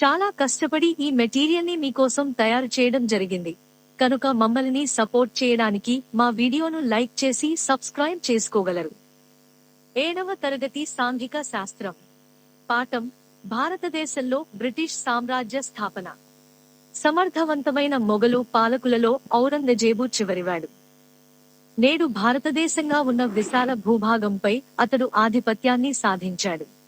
చాలా కష్టపడి ఈ మెటీరియల్ని మీకోసం తయారు చేయడం జరిగింది. కనుక మమ్మల్ని సపోర్ట్ చేయడానికి మా వీడియోను లైక్ చేసి సబ్స్క్రైబ్ చేసుకోగలరు. ఏడవ తరగతి సాంఘిక శాస్త్రం. పాఠం భారతదేశంలో బ్రిటిష్ సామ్రాజ్య స్థాపన. సమర్థవంతమైన మొఘలు పాలకులలో ఔరంగజేబు చివరివాడు. నేడు భారతదేశంగా ఉన్న విశాల భూభాగంపై అతడు ఆధిపత్యాన్ని సాధించాడు.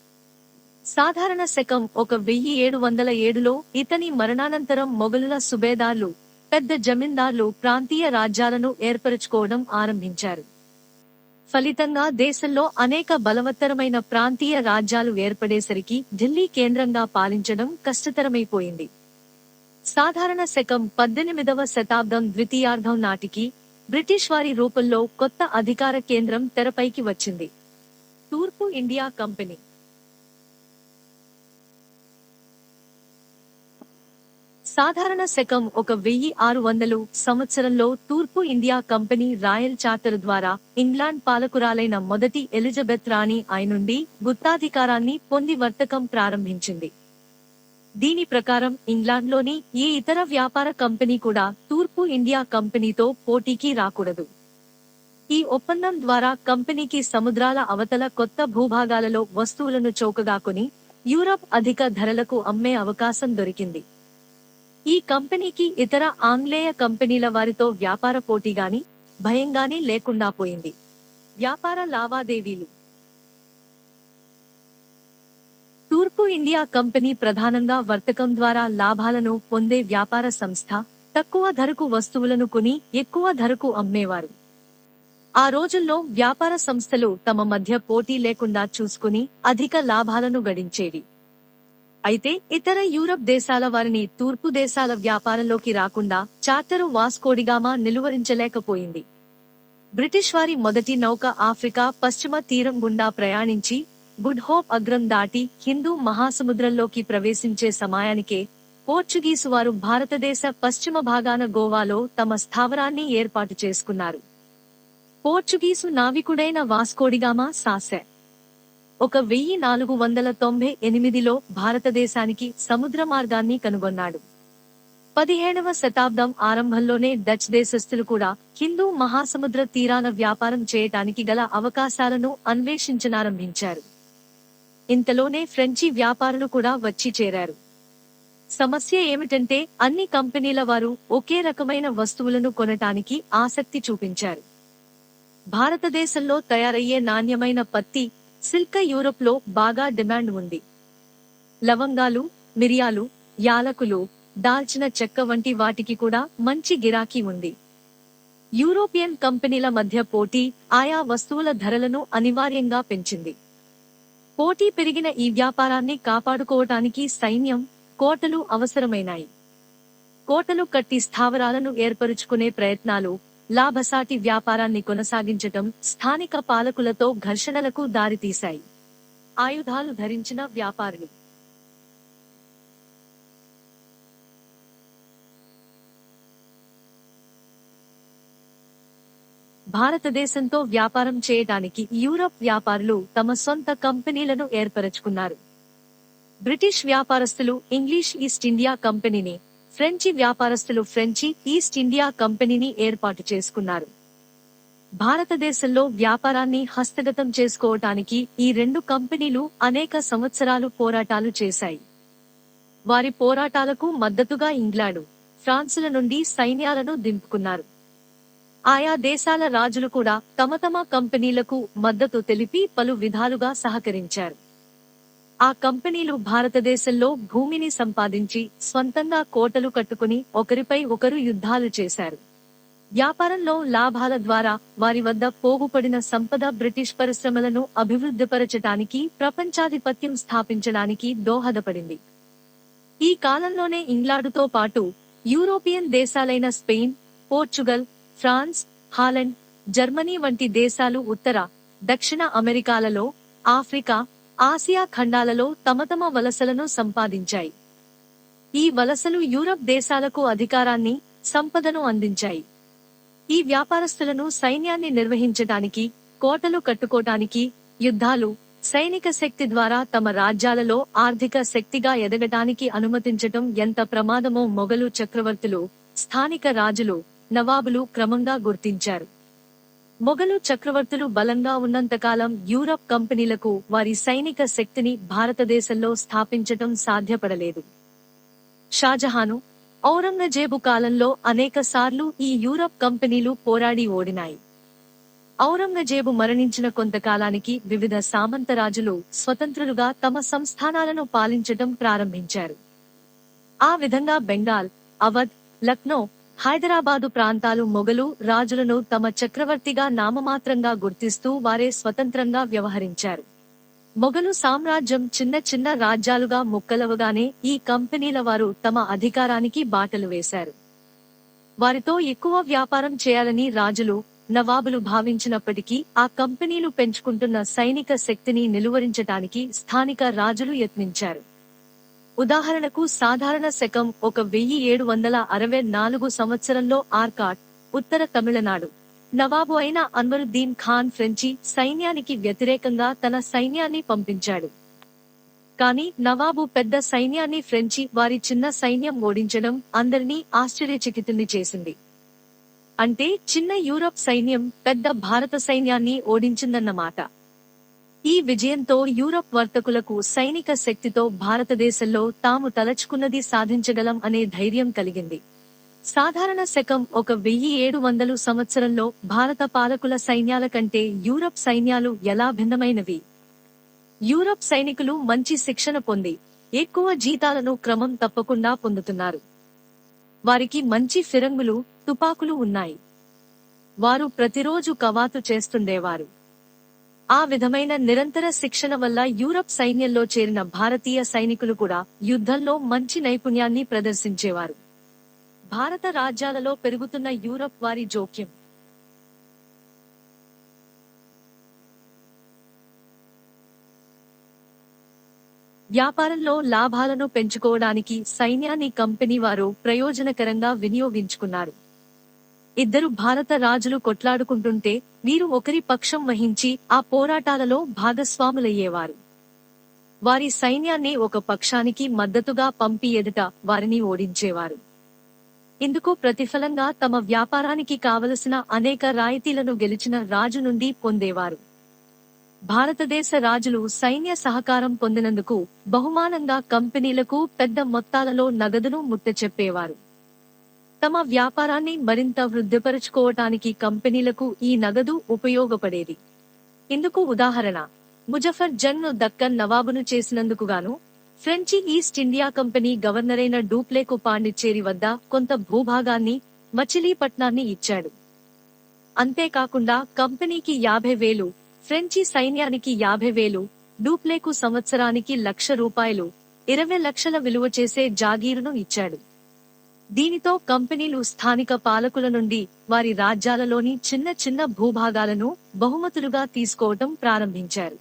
సాధారణ శకం ఒక వెయ్యి ఏడు వందల ఏడులో ఇతని మరణానంతరం మొఘలుల సుబేదార్లు పెద్ద జమీందార్లు ప్రాంతీయ రాజ్యాలను ఏర్పరచుకోవడం ఆరంభించారు. ఫలితంగా దేశంలో అనేక బలవత్తరమైన ప్రాంతీయ రాజ్యాలు ఏర్పడేసరికి ఢిల్లీ కేంద్రంగా పాలించడం కష్టతరమైపోయింది. సాధారణ శకం పద్దెనిమిదవ శతాబ్దం ద్వితీయార్ధం నాటికి బ్రిటిష్ వారి రూపంలో కొత్త అధికార కేంద్రం తెరపైకి వచ్చింది. తూర్పు ఇండియా కంపెనీ సాధారణ శకం ఒక వెయ్యి ఆరు వందలు సంవత్సరంలో తూర్పు ఇండియా కంపెనీ రాయల్ చార్టర్ ద్వారా ఇంగ్లాండ్ పాలకురాలైన మొదటి ఎలిజబెత్ రాణి ఆయన నుండి గుత్తాధికారాన్ని పొంది వర్తకం ప్రారంభించింది. దీని ప్రకారం ఇంగ్లాండ్లోని ఏ ఇతర వ్యాపార కంపెనీ కూడా తూర్పు ఇండియా కంపెనీతో పోటీకి రాకూడదు. ఈ ఒప్పందం ద్వారా కంపెనీకి సముద్రాల అవతల కొత్త భూభాగాలలో వస్తువులను చౌకగాకుని యూరప్ అధిక ధరలకు అమ్మే అవకాశం దొరికింది. ఈ కంపెనీకి ఇతర ఆంగ్లేయ కంపెనీల వారితో వ్యాపార పోటీగాని భయంగాని లేకుండా పోయింది. వ్యాపార లావాదేవీలు. తూర్పు ఇండియా కంపెనీ ప్రధానంగా వర్తకం ద్వారా లాభాలను పొందే వ్యాపార సంస్థ తక్కువ ధరకు వస్తువులను కొని ఎక్కువ ధరకు అమ్మేవారు. ఆ రోజుల్లో వ్యాపార సంస్థలు తమ మధ్య పోటీ లేకుండా చూసుకుని అధిక లాభాలను గడించేవి. అయితే ఇతర యూరప్ దేశాల వారిని తూర్పు దేశాల వ్యాపారంలోకి రాకుండా చార్టరు వాస్కోడిగామా నిలువరించలేకపోయింది. బ్రిటిష్ వారి మొదటి నౌక ఆఫ్రికా పశ్చిమ తీరం గుండా ప్రయాణించి గుడ్ హోప్ అగ్రం దాటి హిందూ మహాసముద్రంలోకి ప్రవేశించే సమయానికే పోర్చుగీసు వారు భారతదేశ పశ్చిమ భాగాన గోవాలో తమ స్థావరాన్ని ఏర్పాటు చేసుకున్నారు. పోర్చుగీసు నావికుడైన వాస్కోడిగామా సాసె. ఒక వెయ్యి నాలుగు వందల తొంభై ఎనిమిదిలో భారతదేశానికి సముద్ర మార్గాన్ని కనుగొన్నాడు. పదిహేడవ శతాబ్దం ఆరంభంలోనే డచ్ దేశస్థులు కూడా హిందూ మహాసముద్ర తీరాన వ్యాపారం చేయటానికి గల అవకాశాలను అన్వేషించనారంభించారు. ఇంతలోనే ఫ్రెంచి వ్యాపారులు కూడా వచ్చి చేరారు. సమస్య ఏమిటంటే అన్ని కంపెనీల వారు ఒకే రకమైన వస్తువులను కొనటానికి ఆసక్తి చూపించారు. భారతదేశంలో తయారయ్యే నాణ్యమైన పత్తి సిల్క యూరోప్లో బాగా డిమాండ్ ఉంది. లవంగాలు మిరియాలు యాలకులు దాల్చిన చెక్క వంటి వాటికి కూడా మంచి గిరాకీ ఉంది. యూరోపియన్ కంపెనీల మధ్య పోటీ ఆయా వస్తువుల ధరలను అనివార్యంగా పెంచింది. పోటీ పెరిగిన ఈ వ్యాపారాన్ని కాపాడుకోవటానికి సైన్యం కోటలు అవసరమైనాయి. కోటలు కట్టి స్థావరాలను ఏర్పరుచుకునే ప్రయత్నాలు లాభసాటి వ్యాపారాన్ని కొనసాగించటం స్థానిక పాలకులతో ఘర్షణలకు దారితీశాయి. ఆయుధాలు ధరించిన వ్యాపారులు. భారతదేశంతో వ్యాపారం చేయడానికి యూరప్ వ్యాపారులు తమ సొంత కంపెనీలను ఏర్పరచుకున్నారు. బ్రిటిష్ వ్యాపారస్తులు ఇంగ్లీష్ ఈస్ట్ ఇండియా కంపెనీని ఫ్రెంచి వ్యాపారస్తులు ఫ్రెంచి ఈస్ట్ ఇండియా కంపెనీని ఏర్పాటు చేసుకున్నారు. భారతదేశంలో వ్యాపారాన్ని హస్తగతం చేసుకోవటానికి ఈ రెండు కంపెనీలు అనేక సంవత్సరాలు పోరాటాలు చేశాయి. వారి పోరాటాలకు మద్దతుగా ఇంగ్లాండు ఫ్రాన్సుల నుండి సైన్యాలను దింపుకున్నారు. ఆయా దేశాల రాజులు కూడా తమ తమ కంపెనీలకు మద్దతు తెలిపి పలు విధాలుగా సహకరించారు. ఆ కంపెనీలు భారతదేశంలో భూమిని సంపాదించి స్వంతంగా కోటలు కట్టుకుని ఒకరిపై ఒకరు యుద్ధాలు చేశారు. వ్యాపారంలో లాభాల ద్వారా వారి వద్ద పోగుపడిన సంపద బ్రిటిష్ పరిశ్రమలను అభివృద్ధిపరచటానికి ప్రపంచాధిపత్యం స్థాపించడానికి దోహదపడింది. ఈ కాలంలోనే ఇంగ్లాండుతో పాటు European దేశాలైన Spain Portugal France Holland Germany వంటి దేశాలు ఉత్తర దక్షిణ అమెరికాలలో ఆఫ్రికా ఆసియా ఖండాలలో తమ తమ వలసలను సంపాదించాయి. ఈ వలసలు యూరప్ దేశాలకు అధికారాన్ని సంపదను అందించాయి. ఈ వ్యాపారస్తులను సైన్యాన్ని నిర్వహించటానికి కోటలు కట్టుకోటానికి యుద్ధాలు సైనిక శక్తి ద్వారా తమ రాజ్యాలలో ఆర్థిక శక్తిగా ఎదగటానికి అనుమతించటం ఎంత ప్రమాదమో మొఘలు చక్రవర్తులు స్థానిక రాజులు నవాబులు క్రమంగా గుర్తించారు. మొఘలు చక్రవర్తులు బలంగా ఉన్నంతకాలం యూరప్ కంపెనీలకు వారి సైనిక శక్తిని భారతదేశంలో స్థాపించటం సాధ్యపడలేదు. షాజహాను ఔరంగజేబు కాలంలో అనేక సార్లు ఈ యూరప్ కంపెనీలు పోరాడి ఓడినాయి. ఔరంగజేబు మరణించిన కొంతకాలానికి వివిధ సామంతరాజులు స్వతంత్రులుగా తమ సంస్థానాలను పాలించటం ప్రారంభించారు. ఆ విధంగా బెంగాల్ అవధ్ లక్నో హైదరాబాదు ప్రాంతాలు మొఘలు రాజులను తమ చక్రవర్తిగా నామమాత్రంగా గుర్తిస్తూ వారే స్వతంత్రంగా వ్యవహరించారు. మొఘలు సామ్రాజ్యం చిన్న చిన్న రాజ్యాలుగా ముక్కలవగానే ఈ కంపెనీల వారు తమ అధికారానికి బాటలు వేశారు. వారితో ఎక్కువ వ్యాపారం చేయాలని రాజులు నవాబులు భావించినప్పటికీ ఆ కంపెనీలు పెంచుకుంటున్న సైనిక శక్తిని నిలువరించటానికి స్థానిక రాజులు యత్నించారు. ఉదాహరణకు సాధారణ శకం ఒక వెయ్యి ఏడు వందల అరవై నాలుగు సంవత్సరంలో ఆర్కాట్ ఉత్తర తమిళనాడు. నవాబు అయిన అన్వరుద్దీన్ ఖాన్ ఫ్రెంచి సైన్యానికి వ్యతిరేకంగా తన సైన్యాన్ని పంపించాడు. కానీ నవాబు పెద్ద సైన్యాన్ని ఫ్రెంచి వారి చిన్న సైన్యం ఓడించడం అందరినీ ఆశ్చర్యచకితుల్ని చేసింది. అంటే చిన్న యూరప్ సైన్యం పెద్ద భారత సైన్యాన్ని ఓడించిందన్నమాట. ఈ విజయంతో యూరప్ వర్తకులకు సైనిక శక్తితో భారతదేశంలో తాము తలచుకున్నది సాధించగలం అనే ధైర్యం కలిగింది. సాధారణ శకం ఒక వెయ్యి ఏడు వందలు సంవత్సరంలో భారత పాలకుల సైన్యాల కంటే యూరప్ సైన్యాలు ఎలా భిన్నమైనవి? యూరప్ సైనికులు మంచి శిక్షణ పొంది ఎక్కువ జీతాలను క్రమం తప్పకుండా పొందుతున్నారు. వారికి మంచి ఫిరంగులు తుపాకులు ఉన్నాయి. వారు ప్రతిరోజు కవాతు చేస్తుండేవారు. ఆ విధమైన నిరంతర శిక్షణ వల్ల యూరప్ సైన్యంలో చేరిన భారతీయ సైనికులు కూడా యుద్ధంలో మంచి నైపుణ్యాన్ని ప్రదర్శించేవారు. భారత రాజ్యాలలో పెరుగుతున్న యూరప్ వారి జోక్యం. వ్యాపారంలో లాభాలను పెంచుకోవడానికి సైన్యాన్ని కంపెనీ వారు ప్రయోజనకరంగా వినియోగించుకున్నారు. ఇద్దరు భారత రాజులు కొట్లాడుకుంటుంటే వీరు ఒకరి పక్షం వహించి ఆ పోరాటాలలో భాగస్వాములయ్యేవారు. వారి సైన్యాన్ని ఒక పక్షానికి మద్దతుగా పంపి ఎదుట వారిని ఓడించేవారు. ఇందుకు ప్రతిఫలంగా తమ వ్యాపారానికి కావలసిన అనేక రాయితీలను గెలిచిన రాజు నుండి పొందేవారు. భారతదేశ రాజులు సైన్య సహకారం పొందినందుకు బహుమానంగా కంపెనీలకు పెద్ద మొత్తాలలో నగదును ముట్టచెప్పేవారు. తమ వ్యాపారాన్ని మరింత వృద్ధిపరుచుకోవటానికి కంపెనీలకు ఈ నగదు ఉపయోగపడేది. ఇందుకు ఉదాహరణ ముజఫర్ జన్ను దక్కన్ నవాబును చేసినందుకుగాను ఫ్రెంచి ఈస్ట్ ఇండియా కంపెనీ గవర్నరైన డూప్లేకు పాండిచ్చేరి వద్ద కొంత భూభాగాన్ని మచిలీపట్నాన్ని ఇచ్చాడు. అంతేకాకుండా కంపెనీకి యాభై వేలు ఫ్రెంచి సైన్యానికి యాభై వేలు డూప్లేకు సంవత్సరానికి లక్ష రూపాయలు ఇరవై లక్షల విలువ చేసే జాగీరును ఇచ్చాడు. దీనితో కంపెనీలు స్థానిక పాలకుల నుండి వారి రాజ్యాలలోని చిన్న చిన్న భూభాగాలను బహుమతులుగా తీసుకోవటం ప్రారంభించారు.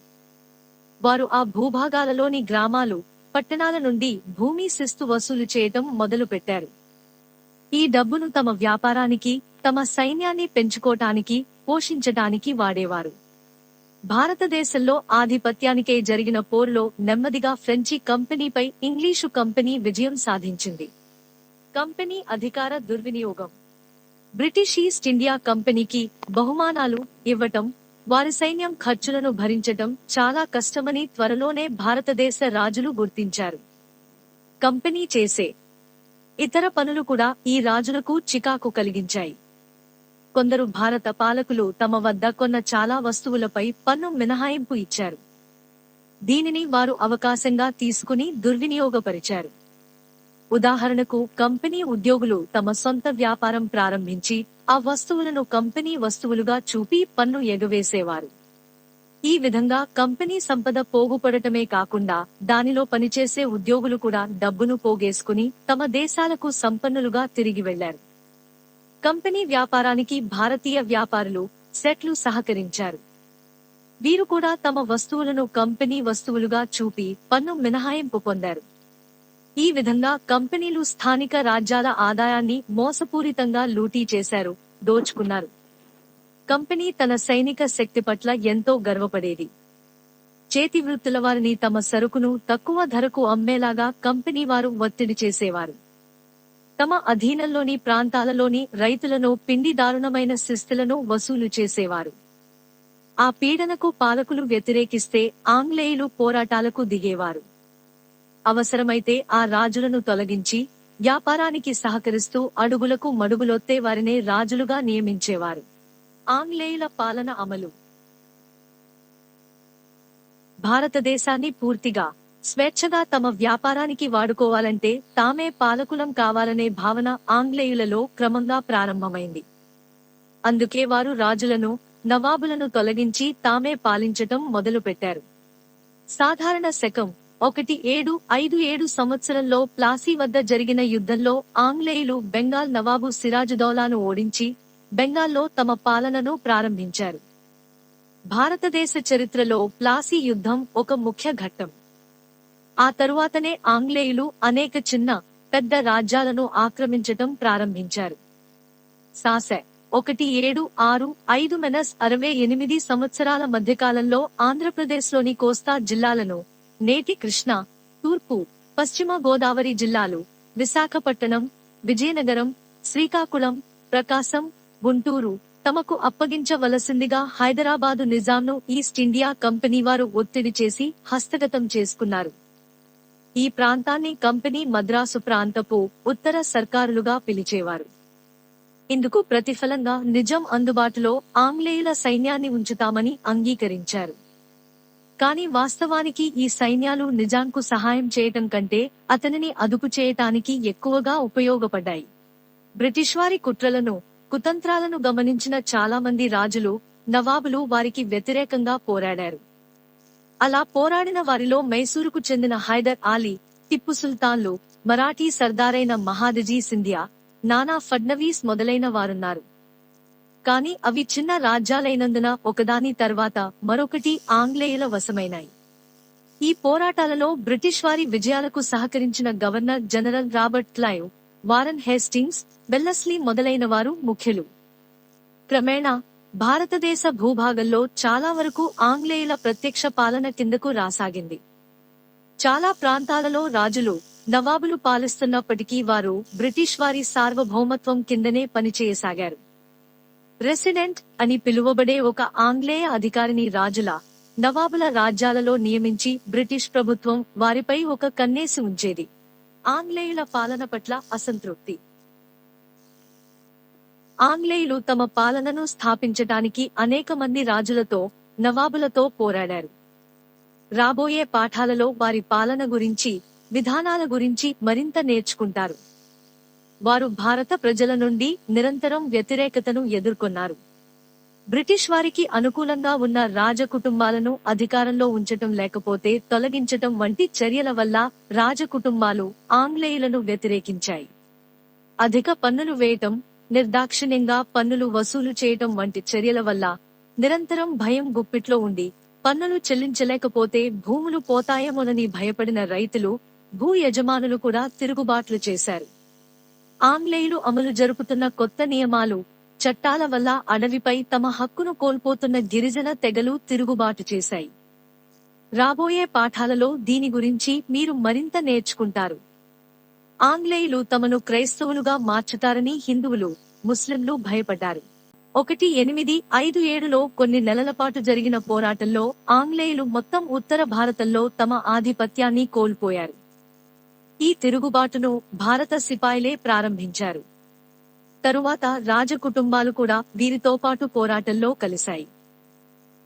వారు ఆ భూభాగాలలోని గ్రామాలు పట్టణాల నుండి భూమి శిస్తు వసూలు చేయటం మొదలుపెట్టారు. ఈ డబ్బును తమ వ్యాపారానికి తమ సైన్యాన్ని పెంచుకోటానికి పోషించటానికి వాడేవారు. భారతదేశంలో ఆధిపత్యానికై జరిగిన పోరులో నెమ్మదిగా ఫ్రెంచి కంపెనీపై ఇంగ్లీషు కంపెనీ విజయం సాధించింది. కంపెనీ అధికార దుర్వినియోగం. బ్రిటిష్ ఈస్ట్ ఇండియా కంపెనీకి బహుమానాలు ఇవ్వటం వారి సైన్యం ఖర్చులను భరించటం చాలా కష్టమని త్వరలోనే భారతదేశ రాజులు గుర్తించారు. కంపెనీ చేసే ఇతర పనులు కూడా ఈ రాజులకు చికాకు కలిగించాయి. కొందరు భారత పాలకులు తమ వద్ద కొన్న చాలా వస్తువులపై పన్ను మినహాయింపు ఇచ్చారు. దీనిని వారు అవకాశంగా తీసుకుని దుర్వినియోగపరిచారు. ఉదాహరణకు కంపెనీ ఉద్యోగులు తమ సొంత వ్యాపారం ప్రారంభించి ఆ వస్తువులను కంపెనీ వస్తువులుగా చూపి పన్ను ఎగవేసేవారు. ఈ విధంగా కంపెనీ సంపద పోగుపడటమే కాకుండా దానిలో పనిచేసే ఉద్యోగులు కూడా డబ్బును పోగేసుకుని తమ దేశాలకు సంపన్నులుగా తిరిగి వెళ్ళారు. కంపెనీ వ్యాపారానికి భారతీయ వ్యాపారులు సెట్లు సహకరించారు. వీరు కూడా తమ వస్తువులను కంపెనీ వస్తువులుగా చూపి పన్ను మినహాయింపు పొందారు. ఈ విధంగా కంపెనీలు స్థానిక రాజ్యాల ఆదాయాన్ని మోసపూరితంగా లూటీ చేశారు దోచుకున్నారు. కంపెనీ తన సైనిక శక్తి పట్ల ఎంతో గర్వపడేది. చేతి వృత్తుల వారిని తమ సరుకును తక్కువ ధరకు అమ్మేలాగా కంపెనీ వారు ఒత్తిడి చేసేవారు. తమ అధీనంలోని ప్రాంతాలలోని రైతులను పిండి దారుణమైన శిస్తులను వసూలు చేసేవారు. ఆ పీడనకు పాలకులు వ్యతిరేకిస్తే ఆంగ్లేయులు పోరాటాలకు దిగేవారు. అవసరమైతే ఆ రాజులను తొలగించి వ్యాపారానికి సహకరిస్తూ అడుగులకు మడుగులొత్తే వారినే రాజులుగా నియమించేవారు. ఆంగ్లేయుల పాలన అమలు. భారతదేశాన్ని పూర్తిగా స్వేచ్ఛగా తమ వ్యాపారానికి వాడుకోవాలంటే తామే పాలకులం కావాలనే భావన ఆంగ్లేయులలో క్రమంగా ప్రారంభమైంది. అందుకే వారు రాజులను నవాబులను తొలగించి తామే పాలించటం మొదలుపెట్టారు. సాధారణ శకం ఒకటి ఏడు ఐదు ఏడు సంవత్సరంలో ప్లాసీ వద్ద జరిగిన యుద్ధంలో ఆంగ్లేయులు బెంగాల్ నవాబు సిరాజుదౌలాను ఓడించి బెంగాల్లో తమ పాలనను ప్రారంభించారు. భారతదేశ చరిత్రలో ప్లాసీ యుద్ధం ఒక ముఖ్య ఘట్టం. ఆ తరువాతనే ఆంగ్లేయులు అనేక చిన్న పెద్ద రాజ్యాలను ఆక్రమించటం ప్రారంభించారు. సాసె ఒకటి ఏడు ఆరు ఐదు మెనస్ అరవై ఎనిమిది సంవత్సరాల మధ్యకాలంలో ఆంధ్రప్రదేశ్లోని కోస్తా జిల్లాలను నేటి కృష్ణ తూర్పు పశ్చిమ గోదావరి జిల్లాలు విశాఖపట్టణం విజయనగరం శ్రీకాకుళం ప్రకాశం గుంటూరు తమకు అప్పగించవలసిందిగా హైదరాబాదు నిజాంను ఈస్ట్ ఇండియా కంపెనీ వారు ఒత్తిడి చేసి హస్తగతం చేసుకున్నారు. ఈ ప్రాంతాన్ని కంపెనీ మద్రాసు ప్రాంతపు ఉత్తర సర్కారులుగా పిలిచేవారు. ఇందుకు ప్రతిఫలంగా నిజం అందుబాటులో ఆంగ్లేయుల సైన్యాన్ని ఉంచుతామని అంగీకరించారు. కానీ వాస్తవానికి ఈ సైన్యాలు నిజాంకు సహాయం చేయటం కంటే అతనిని అదుపు చేయటానికి ఎక్కువగా ఉపయోగపడ్డాయి. బ్రిటిష్ వారి కుట్రలను కుతంత్రాలను గమనించిన చాలా మంది రాజులు నవాబులు వారికి వ్యతిరేకంగా పోరాడారు. అలా పోరాడిన వారిలో మైసూరుకు చెందిన హైదర్ ఆలీ టిప్పు సుల్తాన్లు మరాఠీ సర్దారైన మహాదజీ సింధియా నానా ఫడ్నవీస్ మొదలైన వారున్నారు. కానీ అవి చిన్న రాజ్యాలైనందున ఒకదాని తర్వాత మరొకటి ఆంగ్లేయుల వశమైనాయి. ఈ పోరాటాలలో బ్రిటిష్ వారి విజయాలకు సహకరించిన governor general Robert Clive Warren Hastings Wellesley మొదలైన వారు ముఖ్యులు. క్రమేణా భారతదేశ భూభాగంలో చాలా వరకు ఆంగ్లేయుల ప్రత్యక్ష పాలన కిందకు రాసాగింది. చాలా ప్రాంతాలలో రాజులు నవాబులు పాలిస్తున్నప్పటికీ వారు బ్రిటిష్ వారి సార్వభౌమత్వం కిందనే పనిచేయసాగారు. రెసిడెంట్ అని పిలువబడే ఒక ఆంగ్లేయ అధికారిని రాజుల నవాబుల రాజ్యాలలో నియమించి బ్రిటిష్ ప్రభుత్వం వారిపై ఒక కన్నేసి ఉంచేది. ఆంగ్లేయుల పాలన పట్ల అసంతృప్తి. ఆంగ్లేయులు తమ పాలనను స్థాపించటానికి అనేక మంది రాజులతో నవాబులతో పోరాడారు. రాబోయే పాఠాలలో వారి పాలన గురించి విధానాల గురించి మరింత నేర్చుకుంటారు. వారు భారత ప్రజల నుండి నిరంతరం వ్యతిరేకతను ఎదుర్కొన్నారు. బ్రిటిష్ వారికి అనుకూలంగా ఉన్న రాజ కుటుంబాలను అధికారంలో ఉంచటం లేకపోతే తొలగించటం వంటి చర్యల వల్ల రాజ కుటుంబాలు ఆంగ్లేయులను వ్యతిరేకించాయి. అధిక పన్నులు వేయటం నిర్దాక్షిణ్యంగా పన్నులు వసూలు చేయటం వంటి చర్యల వల్ల నిరంతరం భయం గుప్పిట్లో ఉండి పన్నులు చెల్లించలేకపోతే భూములు పోతాయేమోనని భయపడిన రైతులు భూ యజమానులు కూడా తిరుగుబాట్లు చేశారు. ఆంగ్లేయులు అమలు జరుపుతున్న కొత్త నియమాలు చట్టాల వల్ల అడవిపై తమ హక్కును కోల్పోతున్న గిరిజన తెగలు తిరుగుబాటు చేశాయి. రాబోయే పాఠాలలో దీని గురించి మీరు మరింత నేర్చుకుంటారు. ఆంగ్లేయులు తమను క్రైస్తవులుగా మార్చుతారని హిందువులు ముస్లింలు భయపడ్డారు. ఒకటి ఎనిమిది ఐదు ఏడులో కొన్ని నెలల పాటు జరిగిన పోరాటంలో ఆంగ్లేయులు మొత్తం ఉత్తర భారతంలో తమ ఆధిపత్యాన్ని కోల్పోయారు. ఈ తిరుగుబాటును భారత సిపాయిలే ప్రారంభించారు. తరువాత రాజకుటుంబాలు కూడా వీరితో పాటు పోరాటంలో కలిశాయి.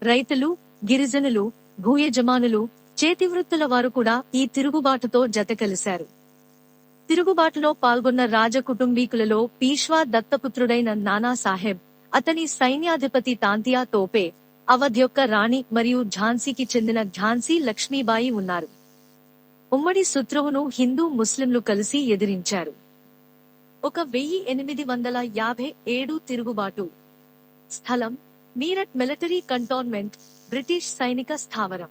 రైతులు గిరిజనులు భూయజమానులు చేతివృత్తుల వారు కూడా ఈ తిరుగుబాటుతో జత కలిశారు. తిరుగుబాటులో పాల్గొన్న రాజకుటుంబీకులలో పీష్వా దత్తపుత్రుడైన నానా సాహెబ్ అతని సైన్యాధిపతి తాంతియా తోపే అవధ్ యొక్క రాణి మరియు ఝాన్సీకి చెందిన ఝాన్సీ లక్ష్మీబాయి ఉన్నారు. ఉమ్మడి శత్రువును హిందూ ముస్లింలు కలిసి ఎదిరించారు. ఒక వెయ్యి ఎనిమిది వందల యాభై ఏడు తిరుగుబాటు. స్థలం మీరట్ మిలిటరీ కంటోన్మెంట్ బ్రిటిష్ సైనిక స్థావరం.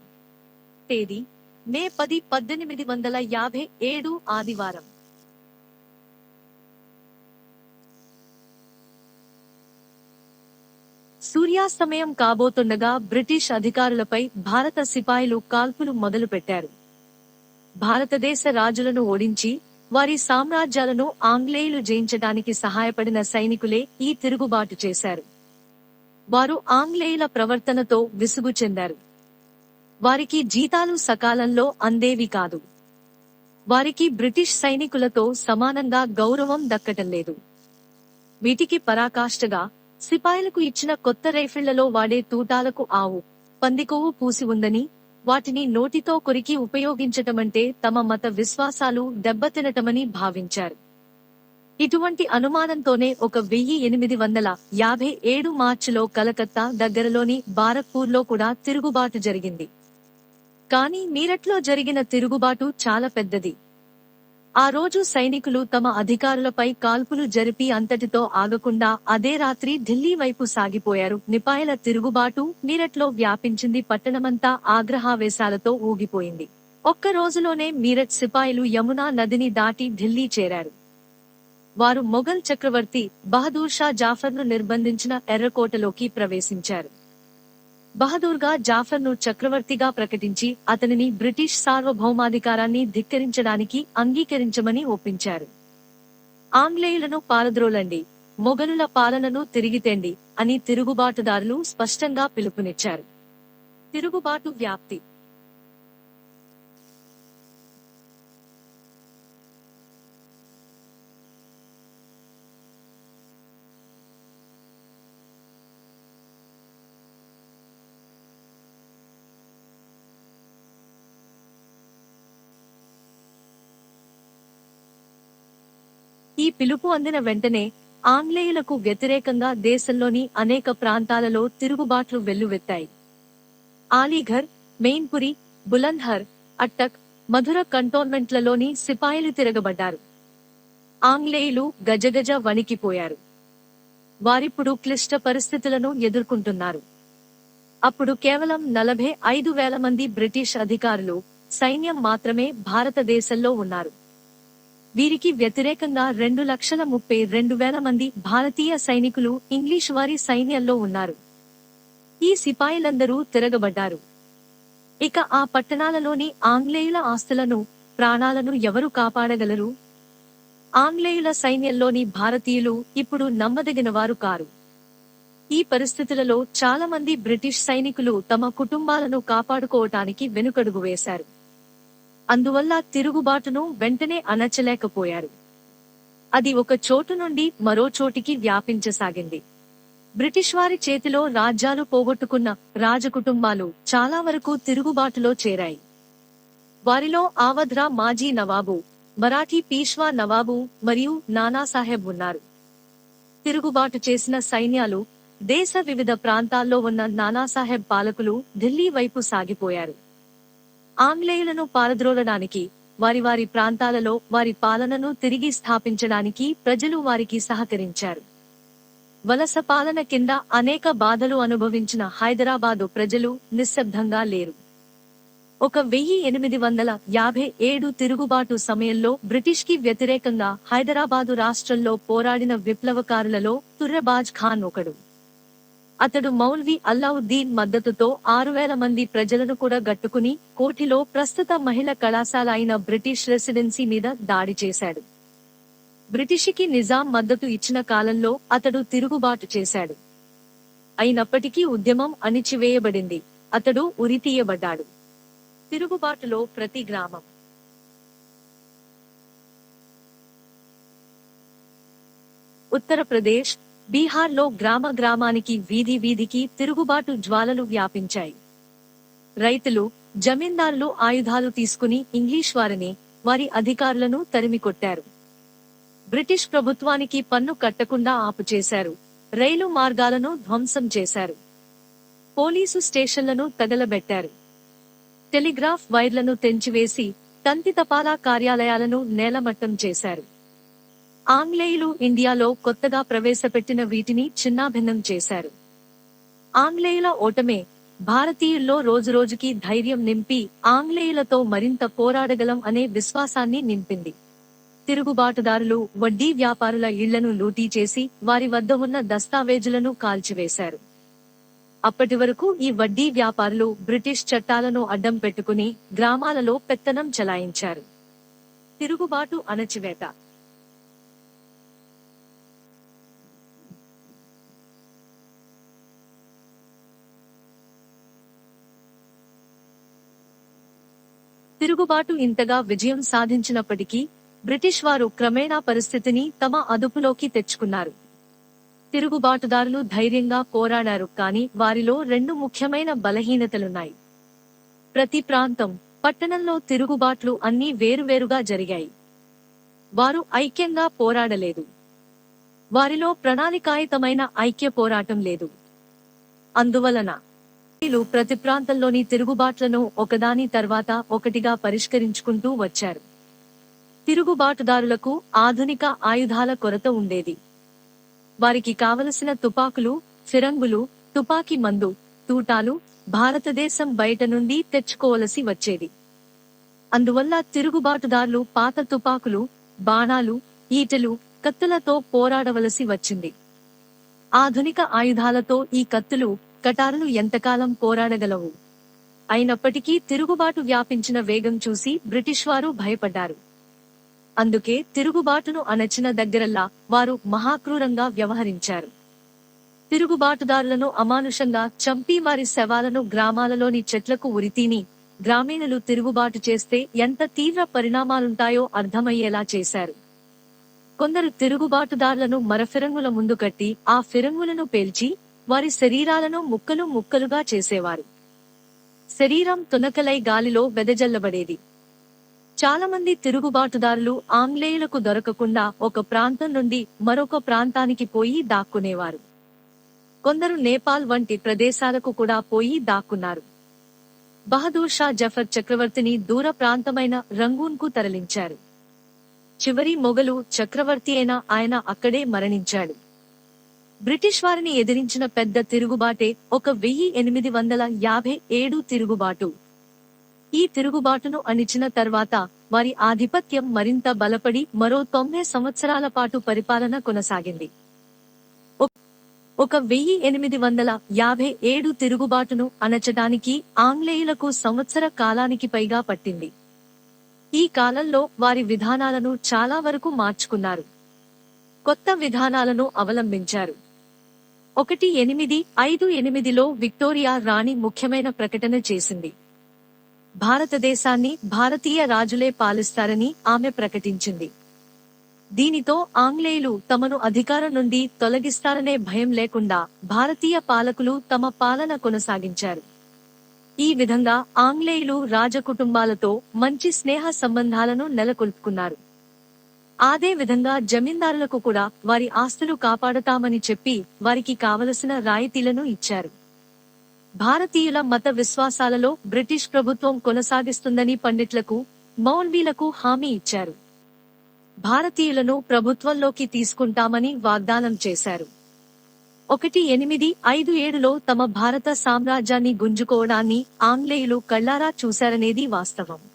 తేదీ మే పది పద్దెనిమిది వందల యాభై ఏడు ఆదివారం. సూర్యాస్తమయం కాబోతుండగా బ్రిటిష్ అధికారులపై భారత సిపాయిలు కాల్పులు మొదలుపెట్టారు. భారతదేశ రాజులను ఓడించి వారి సామ్రాజ్యాలను ఆంగ్లేయులు జయించడానికి సహాయపడిన సైనికులే ఈ తిరుగుబాటు చేశారు. వారు ఆంగ్లేయుల ప్రవర్తనతో విసుగు చెందారు. వారికి జీతాలు సకాలంలో అందేవి కాదు. వారికి బ్రిటిష్ సైనికులతో సమానంగా గౌరవం దక్కటం లేదు. వీటికి పరాకాష్ఠగా సిపాయిలకు ఇచ్చిన కొత్త రైఫిళ్ళలో వాడే తూటాలకు ఆవు పందికొవ్వు పూసి ఉందని వాటిని నోటితో కొరికి ఉపయోగించటమంటే తమ మత విశ్వాసాలు దెబ్బతినటమని భావించారు. ఇటువంటి అనుమానంతోనే ఒక వెయ్యి ఎనిమిది వందల యాభై ఏడు మార్చిలో కలకత్తా దగ్గరలోని బారక్పూర్లో కూడా తిరుగుబాటు జరిగింది. కానీ మీరట్లో జరిగిన తిరుగుబాటు చాలా పెద్దది. ఆ రోజు సైనికులు తమ అధికారులపై కాల్పులు జరిపి అంతటితో ఆగకుండా అదే రాత్రి ఢిల్లీ వైపు సాగిపోయారు. నిపాయల తిరుగుబాటు మీరట్లో వ్యాపించింది. పట్టణమంతా ఆగ్రహావేశాలతో ఊగిపోయింది. ఒక్క రోజులోనే మీరట్ సిపాయిలు యమునా నదిని దాటి ఢిల్లీ చేరారు. వారు మొఘల్ చక్రవర్తి బహదూర్ షా జాఫర్ను నిర్బంధించిన ఎర్రకోటలోకి ప్రవేశించారు. బహదూర్గా జాఫర్ను చక్రవర్తిగా ప్రకటించి అతనిని బ్రిటిష్ సార్వభౌమాధికారాన్ని ధిక్కరించడానికి అంగీకరించమని ఒప్పించారు. ఆంగ్లేయులను పారద్రోలండి మొఘలుల పాలనను తిరిగితేండి అని తిరుగుబాటుదారులు స్పష్టంగా పిలుపునిచ్చారు. తిరుగుబాటు వ్యాప్తి ఈ పిలుపు అందిన వెంటనే ఆంగ్లేయులకు వ్యతిరేకంగా దేశంలోని అనేక ప్రాంతాలలో తిరుగుబాట్లు వెల్లువెత్తాయి. ఆలీఘర్ మెయిన్పురి బులంద్హర్ అట్టక్ మధుర కంటోన్మెంట్లలోని సిపాయిలు తిరగబడ్డారు. ఆంగ్లేయులు గజగజ వణికిపోయారు. వారిప్పుడు క్లిష్ట పరిస్థితులను ఎదుర్కొంటున్నారు. అప్పుడు కేవలం నలభై ఐదు వేల మంది బ్రిటిష్ అధికారులు సైన్యం మాత్రమే భారతదేశంలో ఉన్నారు. వీరికి వ్యతిరేకంగా రెండు లక్షల ముప్పై రెండు వేల మంది భారతీయ సైనికులు ఇంగ్లీష్ వారి సైన్యంలో ఉన్నారు. ఈ సిపాయిలందరూ తిరగబడ్డారు. ఇక ఆ పట్టణాలలోని ఆంగ్లేయుల ఆస్తులను ప్రాణాలను ఎవరు కాపాడగలరు? ఆంగ్లేయుల సైన్యంలోని భారతీయులు ఇప్పుడు నమ్మదగిన వారు కారు. ఈ పరిస్థితులలో చాలా మంది బ్రిటిష్ సైనికులు తమ కుటుంబాలను కాపాడుకోవటానికి వెనుకడుగు వేశారు. అందువల్ల తిరుగుబాటును వెంటనే అణచలేకపోయారు అది ఒక చోటు నుండి మరో చోటికి వ్యాపించసాగింది. బ్రిటిష్ వారి చేతిలో రాజ్యాలు పోగొట్టుకున్న రాజకుటుంబాలు చాలా వరకు తిరుగుబాటులో చేరాయి. వారిలో ఆవధ్రా మాజీ నవాబు మరాఠీ పీష్వా నవాబు మరియు నానాసాహెబ్ ఉన్నారు. తిరుగుబాటు చేసిన సైన్యాలు దేశ వివిధ ప్రాంతాల్లో ఉన్న నానాసాహెబ్ పాలకులు ఢిల్లీ వైపు సాగిపోయారు. ఆంగ్లేయులను పారద్రోలడానికి వారి వారి ప్రాంతాలలో వారి పాలనను తిరిగి స్థాపించడానికి ప్రజలు వారికి సహకరించారు. వలస పాలన కింద అనేక బాధలు అనుభవించిన హైదరాబాదు ప్రజలు నిశ్శబ్దంగా లేరు. ఒక వెయ్యి ఎనిమిది వందల యాభై ఏడు తిరుగుబాటు సమయంలో బ్రిటిష్కి వ్యతిరేకంగా హైదరాబాదు రాష్ట్రంలో పోరాడిన విప్లవకారులలో తుర్రబాజ్ ఖాన్ ఒకడు. అతడు మౌల్వి అల్లావుద్దీన్ మద్దతుతో ఆరు వేల మంది ప్రజలను కూడా గట్టుకుని కోటిలో ప్రస్తుత మహిళ కళాశాల అయిన బ్రిటిష్ రెసిడెన్సీ మీద దాడి చేశాడు. బ్రిటిష్కి నిజాం మద్దతు ఇచ్చిన కాలంలో అతడు తిరుగుబాటు చేశాడు. అయినప్పటికీ ఉద్యమం అణిచివేయబడింది. అతడు ఉరితీయబడ్డాడు. తిరుగుబాటులో ప్రతి గ్రామం. ఉత్తరప్రదేశ్ బీహార్లో గ్రామ గ్రామానికి వీధి వీధికి తిరుగుబాటు జ్వాలలు వ్యాపించాయి. రైతులు జమీందారులు ఆయుధాలు తీసుకుని ఇంగ్లీష్ వారిని వారి అధికారులను తరిమికొట్టారు. బ్రిటిష్ ప్రభుత్వానికి పన్ను కట్టకుండా ఆపుచేశారు. రైలు మార్గాలను ధ్వంసం చేశారు. పోలీసు స్టేషన్లను తగలబెట్టారు. టెలిగ్రాఫ్ వైర్లను తెంచివేసి తంతి తపాలా కార్యాలయాలను నేలమట్టం చేశారు. ఆంగ్లేయులు ఇండియాలో కొత్తగా ప్రవేశపెట్టిన వీటిని చిన్నాభిన్నం చేశారు. ఆంగ్లేయుల ఓటమే భారతీయుల్లో రోజురోజుకి ధైర్యం నింపి ఆంగ్లేయులతో మరింత పోరాడగలం అనే విశ్వాసాన్ని నింపింది. తిరుగుబాటుదారులు వడ్డీ వ్యాపారుల ఇళ్ళను లూటీ చేసి వారి వద్ద ఉన్న దస్తావేజులను కాల్చివేశారు. అప్పటి వరకు ఈ వడ్డీ వ్యాపారులు బ్రిటిష్ చట్టాలను అడ్డం పెట్టుకుని గ్రామాలలో పెత్తనం చెలాయించారు. తిరుగుబాటు అణచివేత తిరుగుబాటు ఇంతగా విజయం సాధించినప్పటికీ బ్రిటిష్ వారు క్రమేణా పరిస్థితిని తమ అదుపులోకి తెచ్చుకున్నారు. తిరుగుబాటుదారులు ధైర్యంగా పోరాడారు కానీ వారిలో రెండు ముఖ్యమైన బలహీనతలున్నాయి. ప్రతి ప్రాంతం పట్టణంలో తిరుగుబాట్లు అన్నీ వేరువేరుగా జరిగాయి. వారు ఐక్యంగా పోరాడలేదు. వారిలో ప్రణాళికాయుతమైన ఐక్య పోరాటం లేదు. అందువలన వీళ్ళు ప్రతి ప్రాంతంలోని తిరుగుబాట్లను ఒకదాని తర్వాత ఒకటిగా పరిష్కరించుకుంటూ వచ్చారు. తిరుగుబాటుదారులకు ఆధునిక ఆయుధాల కొరత ఉండేది. వారికి కావలసిన తుపాకులు ఫిరంగులు తుపాకీ మందు తూటాలు భారతదేశం బయట నుండి తెచ్చుకోవలసి వచ్చేది. అందువల్ల తిరుగుబాటుదారులు పాత తుపాకులు బాణాలు ఈటెలు కత్తులతో పోరాడవలసి వచ్చింది. ఆధునిక ఆయుధాలతో ఈ కత్తులు కటారులు ఎంతకాలం పోరాడగలవు? అయినప్పటికీ తిరుగుబాటు వ్యాపించిన వేగం చూసి బ్రిటిష్ వారు భయపడ్డారు. అందుకే తిరుగుబాటును అణచిన దగ్గరల్లా వారు మహాక్రూరంగా వ్యవహరించారు. తిరుగుబాటుదారులను అమానుషంగా చంపి వారి శవాలను గ్రామాలలోని చెట్లకు ఉరితీని గ్రామీణులు తిరుగుబాటు చేస్తే ఎంత తీవ్ర పరిణామాలుంటాయో అర్థమయ్యేలా చేశారు. కొందరు తిరుగుబాటుదారులను మరఫిరంగుల ముందు కట్టి ఆ ఫిరంగులను పేల్చి వారి శరీరాలను ముక్కలు ముక్కలుగా చేసేవారు. శరీరం తునకలై గాలిలో వెదజల్లబడేది. చాలామంది తిరుగుబాటుదారులు ఆంగ్లేయులకు దొరకకుండా ఒక ప్రాంతం నుండి మరొక ప్రాంతానికి పోయి దాక్కునేవారు. కొందరు నేపాల్ వంటి ప్రదేశాలకు కూడా పోయి దాక్కున్నారు. బహదూర్ షా జఫర్ చక్రవర్తిని దూర ప్రాంతమైన రంగూన్కు తరలించారు. చివరి మొగలు చక్రవర్తి అయిన ఆయన అక్కడే మరణించాడు. బ్రిటిష్ వారిని ఎదిరించిన పెద్ద తిరుగుబాటే ఒక వెయ్యి ఎనిమిది వందల యాభై ఏడు తిరుగుబాటు. ఈ తిరుగుబాటును అణిచిన తర్వాత వారి ఆధిపత్యం మరింత బలపడి మరో తొంభై సంవత్సరాల పాటు పరిపాలన కొనసాగింది. ఒక వెయ్యి ఎనిమిది వందల యాభై ఏడు తిరుగుబాటును అణచడానికి ఆంగ్లేయులకు సంవత్సర కాలానికి పైగా పట్టింది. ఈ కాలంలో వారి విధానాలను చాలా వరకు మార్చుకున్నారు. కొత్త విధానాలను అవలంబించారు. ఒకటి ఎనిమిది ఐదు ఎనిమిదిలో విక్టోరియా రాణి ముఖ్యమైన ప్రకటన చేసింది. భారతదేశాన్ని భారతీయ రాజులే పాలిస్తారని ఆమె ప్రకటించింది. దీనితో ఆంగ్లేయులు తమను అధికారం నుండి తొలగిస్తారనే భయం లేకుండా భారతీయ పాలకులు తమ పాలన కొనసాగించారు. ఈ విధంగా ఆంగ్లేయులు రాజకుటుంబాలతో మంచి స్నేహ సంబంధాలను నెలకొల్పుకున్నారు. అదే విధంగా జమీందారులకు కూడా వారి ఆస్తులు కాపాడతామని చెప్పి వారికి కావలసిన రాయితీలను ఇచ్చారు. భారతీయుల మత విశ్వాసాలలో బ్రిటిష్ ప్రభుత్వం కొనసాగిస్తుందని పండిట్లకు మౌల్వీలకు హామీ ఇచ్చారు. భారతీయులను ప్రభుత్వంలోకి తీసుకుంటామని వాగ్దానం చేశారు. ఒకటి ఎనిమిది ఐదు ఏడులో తమ భారత సామ్రాజ్యాన్ని గుంజుకోవడాన్ని ఆంగ్లేయులు కళ్ళారా చూశారనేది వాస్తవం.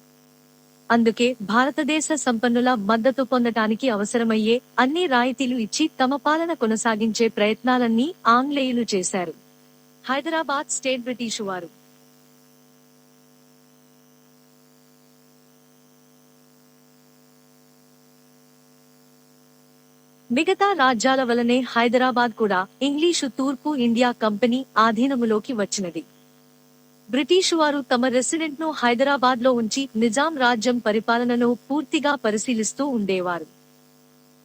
అందుకే భారతదేశ సంపన్నుల మద్దతు పొందటానికి అవసరమయ్యే అన్ని రాయితీలు ఇచ్చి తమ పాలన కొనసాగించే ప్రయత్నాలన్నీ ఆంగ్లేయులు చేశారు. హైదరాబాద్ స్టేట్ బ్రిటిషు వారు. మిగతా రాజ్యాల వలనే హైదరాబాద్ కూడా ఇంగ్లీషు తూర్పు ఇండియా కంపెనీ ఆధీనములోకి వచ్చినది. బ్రిటిష్ వారు తమ రెసిడెంట్ను హైదరాబాద్లో ఉంచి నిజాం రాజ్యం పరిపాలనను పూర్తిగా పరిశీలిస్తూ ఉండేవారు.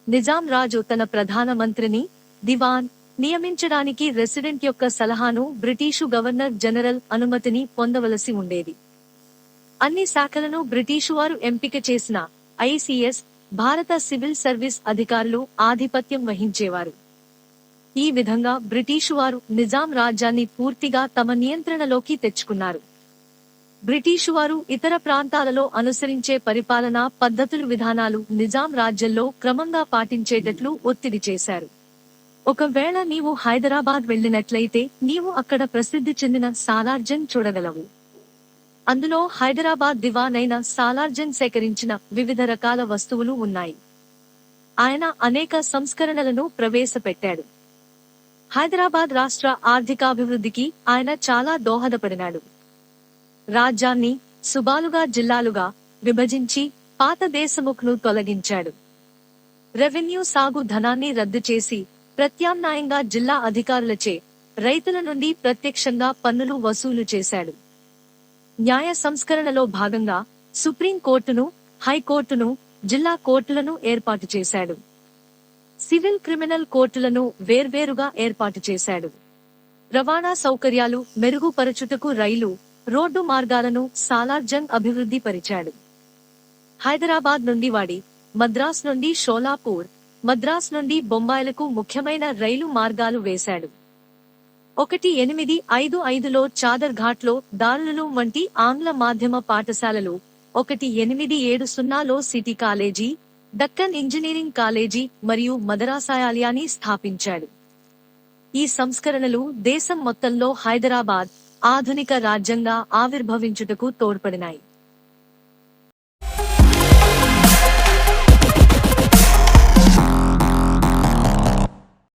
నిజాం రాజు తన ప్రధాన మంత్రిని దివాన్ నియమించడానికి రెసిడెంట్ యొక్క సలహాను బ్రిటిషు గవర్నర్ జనరల్ అనుమతిని పొందవలసి ఉండేది. అన్ని శాఖలను బ్రిటిషు వారు ఎంపిక చేసిన ఐసిఎస్ భారత సివిల్ సర్వీస్ అధికారులు ఆధిపత్యం వహించేవారు. ఈ విధంగా బ్రిటీషు వారు నిజాం రాజ్యాన్ని పూర్తిగా తమ నియంత్రణలోకి తెచ్చుకున్నారు. బ్రిటీషు వారు ఇతర ప్రాంతాలలో అనుసరించే పరిపాలనా పద్ధతులు విధానాలు నిజాం రాజ్యంలో క్రమంగా పాటించేటట్లు ఒత్తిడి చేశారు. ఒకవేళ నీవు హైదరాబాద్ వెళ్ళినట్లయితే నీవు అక్కడ ప్రసిద్ధి చెందిన సాలార్జన్ చూడగలవు. అందులో హైదరాబాద్ దివానైన సాలార్జన్ సేకరించిన వివిధ రకాల వస్తువులు ఉన్నాయి. ఆయన అనేక సంస్కరణలను ప్రవేశపెట్టాడు. హైదరాబాద్ రాష్ట్ర ఆర్థికాభివృద్ధికి ఆయన చాలా దోహదపడినాడు. రాజ్యాన్ని సుబాలుగా జిల్లాలుగా విభజించి పాత దేశముఖ్ను తొలగించాడు. రెవెన్యూ సాగు ధనాన్ని రద్దు చేసి ప్రత్యామ్నాయంగా జిల్లా అధికారులచే రైతుల నుండి ప్రత్యక్షంగా పన్నులు వసూలు చేశాడు. న్యాయ సంస్కరణలో భాగంగా సుప్రీం కోర్టును హైకోర్టును జిల్లా కోర్టులను ఏర్పాటు చేశాడు. సివిల్ క్రిమినల్ కోర్టులను వేర్వేరుగా ఏర్పాటు చేశాడు. రవాణా సౌకర్యాలు మెరుగుపరచుటకు రైలు రోడ్డు మార్గాలను సాలార్జంగ్ అభివృద్ధి పరిచాడు. హైదరాబాద్ నుండి వాడి మద్రాస్ నుండి షోలాపూర్ మద్రాస్ నుండి బొంబాయిలకు ముఖ్యమైన రైలు మార్గాలు వేశాడు. ఒకటి ఎనిమిది ఐదు ఐదులో చాదర్ ఘాట్లో దారులు వంటి ఆంగ్ల మాధ్యమ పాఠశాలలు ఒకటి ఎనిమిది ఏడు సున్నాలో city college Deccan engineering college మరియు మదరాసాయాలయాన్ని స్థాపించాడు. ఈ సంస్కరణలు దేశం మొత్తంలో హైదరాబాద్ ఆధునిక రాజ్యంగా ఆవిర్భవించుటకు తోడ్పడినాయి.